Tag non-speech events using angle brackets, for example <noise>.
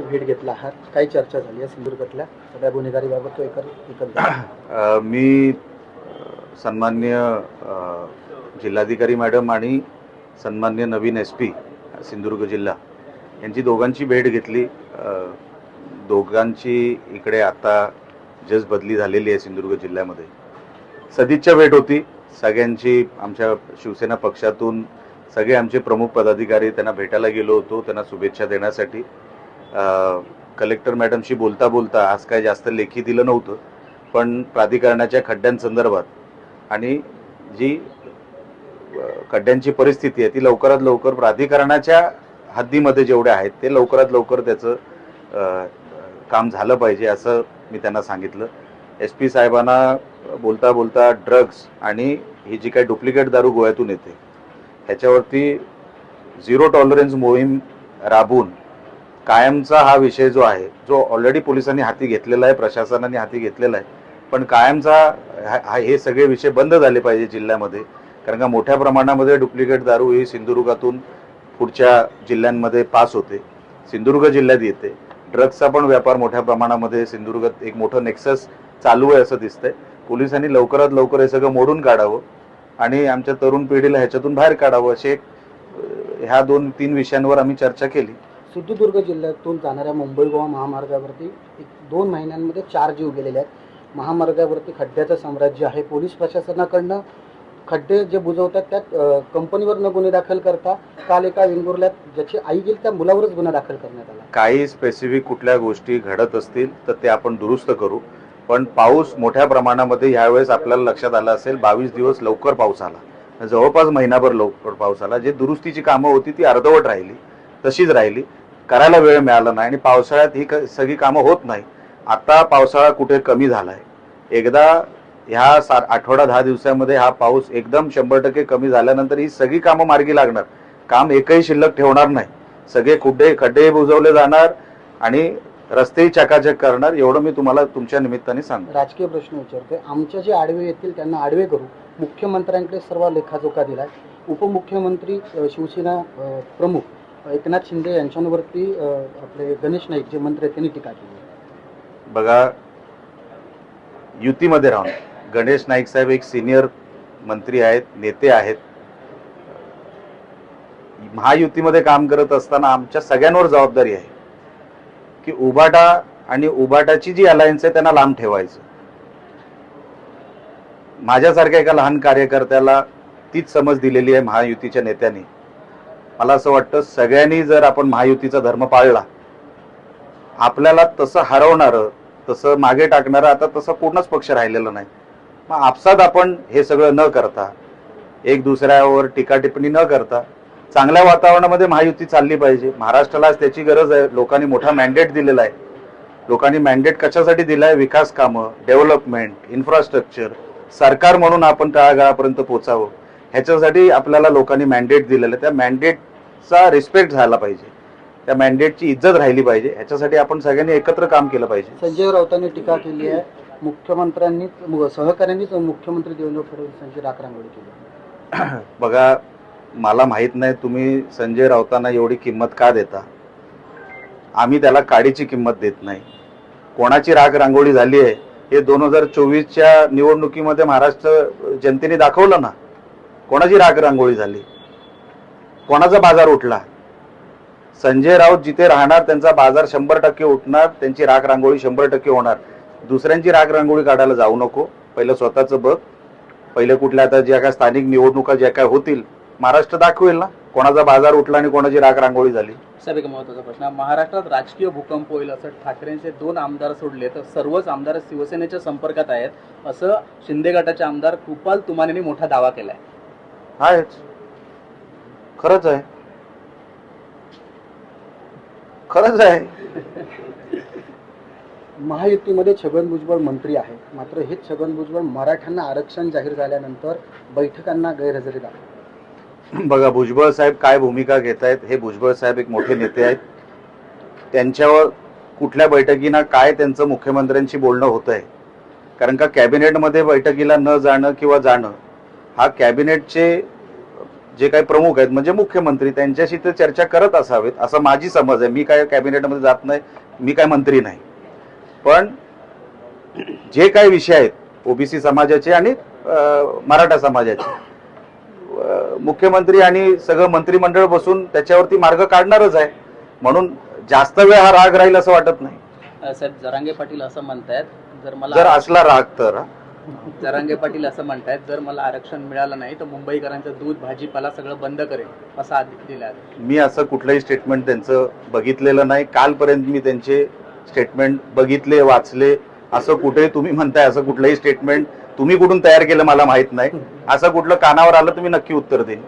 भेट घेतला आहात. काय चर्चा झाली आहे सिंधुदुर्गातल्या. सगळ्या गुन्हेगारीबाबत बाबत मी सन्मान्य जिल्हाधिकारी मॅडम आणि सन्मान्य नवीन एस पी सिंधुदुर्ग जिल्हा यांची दोघांची भेट घेतली. दोघांची इकडे आता जस बदली झालेली आहे सिंधुदुर्ग जिल्ह्यामध्ये. सदिच्छा भेट होती. सगळ्यांची आमच्या शिवसेना पक्षातून सगळे आमचे प्रमुख पदाधिकारी त्यांना भेटायला गेलो होतो त्यांना शुभेच्छा देण्यासाठी. कलेक्टर मॅडमशी बोलता बोलता आज काय जास्त लेखी दिलं नव्हतं पण प्राधिकरणाच्या खड्ड्यांसंदर्भात आणि जी खड्ड्यांची परिस्थिती आहे ती लवकरात लवकर प्राधिकरणाच्या हद्दीमध्ये जेवढे आहेत ते लवकरात लवकर त्याचं काम झालं पाहिजे असं मी त्यांना सांगितलं. एस पी साहेबांना बोलता बोलता ड्रग्स आणि ही जी काही डुप्लिकेट दारू गोव्यातून येते ह्याच्यावरती झिरो टॉलरन्स मोहीम राबवून कायमचा हा विषय जो आहे जो ऑलरेडी पोलिसांनी हाती घेतलेला आहे प्रशासनाने हाती घेतलेला आहे पण कायमचा हा- हे सगळे विषय बंद झाले पाहिजे जिल्ह्यामध्ये. कारण का मोठ्या प्रमाणामध्ये डुप्लिकेट दारू ही सिंधुदुर्गातून पुढच्या जिल्ह्यांमध्ये पास होते. सिंधुदुर्ग जिल्ह्यात येते. ड्रग्सचा पण व्यापार मोठ्या प्रमाणामध्ये सिंधुदुर्गात एक मोठं नेक्सस चालू आहे असं दिसतंय. पोलिसांनी लवकरात लवकर हे सगळं मोडून काढावं आणि आमच्या तरुण पिढीला ह्याच्यातून बाहेर काढावं असे ह्या दोन तीन विषयांवर आम्ही चर्चा केली. सिंधुदुर्ग जिल्ह्यातून जाणाऱ्या मुंबई गोवा महामार्गावरती एक दोन महिन्यांमध्ये चार जीव गेलेले आहेत. महामार्गावरती खड्ड्याचं साम्राज्य आहे. पोलीस प्रशासनाकडनं खड्डे जे बुजवतात त्यात अं, कंपनीवर न गुन्हे दाखल करता काल एका वेंगुर्ल्यात ज्याची आई गेली त्या मुलावरच गुन्हा दाखल करण्यात आला. काही स्पेसिफिक कुठल्या गोष्टी घडत असतील तर ते आपण दुरुस्त करू. पण पाऊस मोठ्या प्रमाणामध्ये ह्यावेळेस आपल्याला लक्षात आला असेल बावीस दिवस लवकर पाऊस आला. जवळपास महिनाभर लवकर पाऊस आला. जे दुरुस्तीची कामं होती ती अर्धवट राहिली. तशीच राहिली. करायला वेळ मिळाला नाही आणि पावसाळ्यात ही क- सगळी कामं होत नाही. आता पावसाळा कुठे कमी झालाय? एकदा ह्या सा आठवडा दहा दिवसामध्ये हा पाऊस एकदम शंभर टक्के कमी झाल्यानंतर ही सगळी कामं मार्गी लागणार. काम एकही शिल्लक ठेवणार नाही. सगळे कुड्डे खड्डे बुजवले जाणार आणि रस्तेही चकाचक करणार एवढं मी तुम्हाला तुमच्या निमित्ताने सांगतो. राजकीय प्रश्न विचारतोय. आमच्या जे आडवे येतील त्यांना आडवे करू. मुख्यमंत्र्यांकडे सर्व लेखाजोखा दिलाय. उपमुख्यमंत्री शिवसेना प्रमुख एकनाथ शिंदे यांच्यावरती आपले गणेश नाईक जे मंत्री आहेत त्यांनी टीका केली. बघा युतीमध्ये राहून गणेश नाईक साहेब एक सिनियर मंत्री आहेत नेते आहेत. महायुतीमध्ये काम करत असताना आमच्या सगळ्यांवर जबाबदारी आहे की उभाटा आणि उभाटाची जी अलायन्स आहे त्यांना लांब ठेवायचं. माझ्यासारख्या एका लहान कार्यकर्त्याला तीच समज दिलेली आहे महायुतीच्या नेत्यांनी. मला असं वाटतं सगळ्यांनी जर आपण महायुतीचा धर्म पाळला आपल्याला तसं हरवणारं तसं मागे टाकणारं आता तसं पूर्णच पक्ष राहिलेला नाही. मग आपसात आपण हे सगळं न करता एक दुसऱ्यावर टीका टिप्पणी न करता चांगल्या वातावरणामध्ये महायुती चालली पाहिजे. महाराष्ट्राला त्याची गरज आहे. लोकांनी मोठा मॅन्डेट दिलेला आहे. लोकांनी मॅन्डेट कशासाठी दिलाय? विकास कामं डेव्हलपमेंट इन्फ्रास्ट्रक्चर सरकार म्हणून आपण तळागाळापर्यंत पोचावं. ह्याच्यासाठी आपल्याला लोकांनी मॅन्डेट दिलेलं त्या मॅन्डेटचा रिस्पेक्ट झाला पाहिजे. त्या मॅन्डेटची इज्जत राहिली पाहिजे. ह्याच्यासाठी आपण सगळ्यांनी एकत्र काम केलं पाहिजे. संजय राऊतांनी टीका केली आहे. मुख्यमंत्र्यांनी सहकाऱ्यांनीच मुख्यमंत्री देवेंद्र फडणवीसांची राखरांगोळी केली <clears throat> बघा मला माहीत नाही तुम्ही संजय राऊतांना एवढी किंमत का देता? आम्ही त्याला काडीची किंमत देत नाही. कोणाची राग रांगोळी झाली आहे? हे दोन हजार चोवीसच्या निवडणुकीमध्ये महाराष्ट्र जनतेने दाखवलं ना? कोणाची राग रांगोळी झाली? कोणाचा बाजार उठला? संजय राऊत जिथे राहणार त्यांचा बाजार शंभर टक्के उठणार त्यांची राग रांगोळी शंभर टक्के होणार. दुसऱ्यांची राग रांगोळी काढायला जाऊ नको. पहिलं स्वतःचं बघ. पहिलं कुठल्या आता ज्या काय स्थानिक निवडणुका ज्या काय होतील महाराष्ट्र दाखवेल ना? कोणाचा बाजार उठला आणि कोणाची राग रांगोळी झाली? साहेब एक महत्त्वाचा प्रश्न. महाराष्ट्रात राजकीय भूकंप होईल असं ठाकरेंचे दोन आमदार सोडले तर सर्वच आमदार शिवसेनेच्या संपर्कात आहेत असं शिंदे गटाचे आमदार कृपाल तुमानेनी मोठा दावा केलाय. आहेच. खरंच आहे. खरंच आहे. महायुतीमध्ये छगन भुजबळ मंत्री आहेत. मात्र हेच छगन भुजबळ मराठ्यांना आरक्षण जाहीर झाल्यानंतर बैठकांना गैरहजेरी दाखवतात बघा भुजबळ साहेब काय भूमिका घेत आहेत हे भुजबळ साहेब एक मोठे नेते आहेत. त्यांच्यावर कुठल्या बैठकीना काय त्यांचं मुख्यमंत्र्यांशी बोलणं होत आहे कारण का कॅबिनेटमध्ये बैठकीला न जाणं किंवा जाणं हा कॅबिनेटचे जे काही प्रमुख आहेत म्हणजे मुख्यमंत्री त्यांच्याशी ते चर्चा करत असावेत असं माझी समज आहे. मी काय कॅबिनेटमध्ये जात नाही मी काय मंत्री नाही. पण जे काही विषय आहेत ओबीसी समाजाचे आणि मराठा समाजाचे मुख्यमंत्री आणि सगळं मंत्रिमंडळ बसून त्याच्यावरती मार्ग काढणारच आहे. म्हणून जास्त वेळ हा राग राहील असं वाटत नाही. साहेब जरांगे पाटील असं म्हणतायत. जर जर मला असला राग तर. जरांगे पाटील असं म्हणतायत जर मला आरक्षण मिळालं नाही तर मुंबईकरांचं दूध भाजीपाला सगळं बंद करेल असा आदेश दिला आहे. मी असं कुठलंही स्टेटमेंट त्यांचं बघितलेलं नाही. कालपर्यंत मी त्यांचे स्टेटमेंट बघितले वाचले. असं कुठे तुम्ही म्हणताय असं कुठलंही स्टेटमेंट तुम्ही कुठून तयार केलं मला माहीत नाही. असं कुठलं कानावर आलं तुम्ही नक्की उत्तर देईन.